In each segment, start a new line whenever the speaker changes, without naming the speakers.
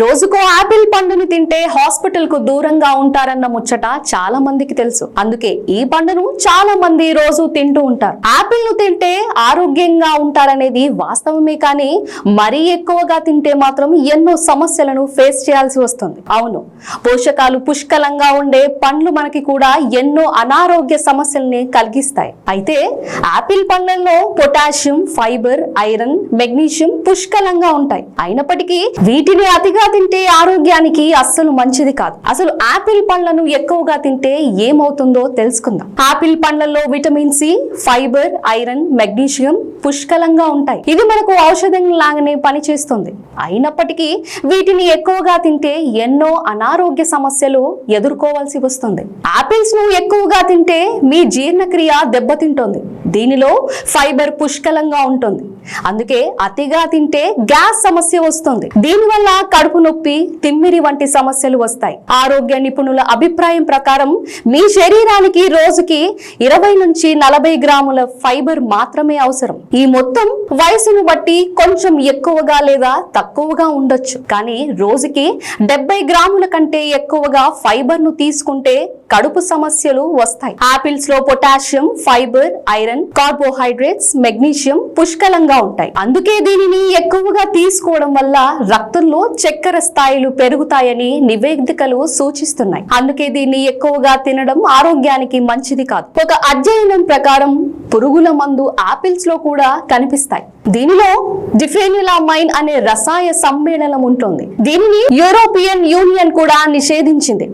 రోజుకో ఆపిల్ పండును తింటే హాస్పిటల్కు దూరంగా ఉంటారన్న ముచ్చట చాలా మందికి తెలుసు. అందుకే ఈ పండును చాలా మంది రోజు తింటూ ఉంటారు. ఆపిల్ను తింటే ఆరోగ్యంగా ఉంటారనేది వాస్తవమే కానీ మరీ ఎక్కువగా తింటే మాత్రం ఎన్నో సమస్యలను ఫేస్ చేయాల్సి వస్తుంది. అవును పోషకాలు పుష్కలంగా ఉండే పండ్లు మనకి కూడా ఎన్నో అనారోగ్య సమస్యల్ని కలిగిస్తాయి. అయితే ఆపిల్ పండ్లలో పొటాషియం ఫైబర్ ఐరన్ మెగ్నీషియం పుష్కలంగా ఉంటాయి. అయినప్పటికీ వీటిని అతిగా తింటే ఆరోగ్యానికి అస్సలు మంచిది కాదు. అసలు ఆపిల్ పండ్లను ఎక్కువగా తింటే ఏమవుతుందో తెలుసుకుందాం. ఆపిల్ పండ్లలో vitamin C fibre iron magnesium పుష్కలంగా ఉంటాయి. ఇది మనకు ఔషధం లాగానే పనిచేస్తుంది. అయినప్పటికీ వీటిని ఎక్కువగా తింటే ఎన్నో అనారోగ్య సమస్యలు ఎదుర్కోవాల్సి వస్తుంది. ఆపిల్స్ను ఎక్కువగా తింటే మీ జీర్ణక్రియ దెబ్బతింటోంది. దీనిలో ఫైబర్ పుష్కలంగా ఉంటుంది. అందుకే అతిగా తింటే గ్యాస్ సమస్య వస్తుంది. దీనివల్ల కడుపు నొప్పి తిమ్మిరి వంటి సమస్యలు వస్తాయి. ఆరోగ్య నిపుణుల అభిప్రాయం ప్రకారం మీ శరీరానికి రోజుకి ఇరవై నుంచి నలభై గ్రాముల ఫైబర్ మాత్రమే అవసరం. ఈ మొత్తం వయసును బట్టి కొంచెం ఎక్కువగా లేదా తక్కువగా ఉండొచ్చు. కానీ రోజుకి డెబ్బై గ్రాముల కంటే ఎక్కువగా ఫైబర్ను తీసుకుంటే కడుపు సమస్యలు వస్తాయి. ఆపిల్స్లో potassium fibre iron carbohydrates magnesium పుష్కలంగా ఉంటాయి. అందుకే దీనిని ఎక్కువగా తీసుకోవడం వల్ల రక్తంలో చక్కెర స్థాయిలు పెరుగుతాయని నివేదికలు సూచిస్తున్నాయి. అందుకే దీన్ని ఎక్కువగా తినడం ఆరోగ్యానికి మంచిది కాదు. ఒక అధ్యయనం ప్రకారం పురుగుల మందు ఆపిల్స్లో కూడా కనిపిస్తాయి. దీనిలో డిఫెనిలామైన్ అనే రసాయ సమ్మేళనం ఉంటుంది. దీనిని యూరోపియన్ యూనియన్ కూడా నిషేధించింది.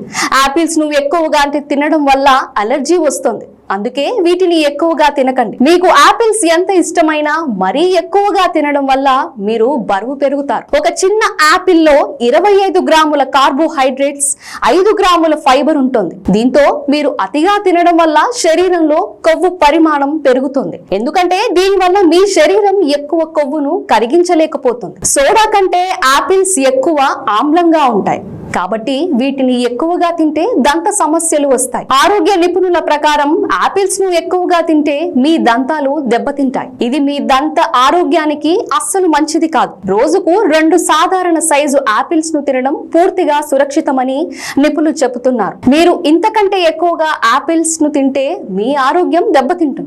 ఆపిల్స్ను ఎక్కువగా అంటే తినడం వల్ల అలర్జీ వస్తుంది. అందుకే వీటిని ఎక్కువగా తినకండి. మీకు ఆపిల్స్ ఎంత ఇష్టమైనా మరీ ఎక్కువగా తినడం వల్ల మీరు బరువు పెరుగుతారు. ఒక చిన్న ఆపిల్లో ఇరవై ఐదు గ్రాముల కార్బోహైడ్రేట్స్ ఐదు గ్రాముల ఫైబర్ ఉంటుంది. దీంతో మీరు అతిగా తినడం వల్ల శరీరంలో కొవ్వు పరిమాణం పెరుగుతుంది. ఎందుకంటే దీనివల్ల మీ శరీరం ఎక్కువ కొవ్వును కరిగించలేకపోతుంది. సోడా కంటే ఆపిల్స్ ఎక్కువ ఆమ్లంగా ఉంటాయి. కాబట్టి వీటిని ఎక్కువగా తింటే దంత సమస్యలు వస్తాయి. ఆరోగ్య నిపుణుల ప్రకారం ఆపిల్స్ను ఎక్కువగా తింటే మీ దంతాలు దెబ్బతింటాయి. ఇది మీ దంత ఆరోగ్యానికి అస్సలు మంచిది కాదు. రోజుకు రెండు సాధారణ సైజు ఆపిల్స్ను తినడం పూర్తిగా సురక్షితమని నిపుణులు చెబుతున్నారు. మీరు ఇంతకంటే ఎక్కువగా ఆపిల్స్ను తింటే మీ ఆరోగ్యం దెబ్బతింటుంది.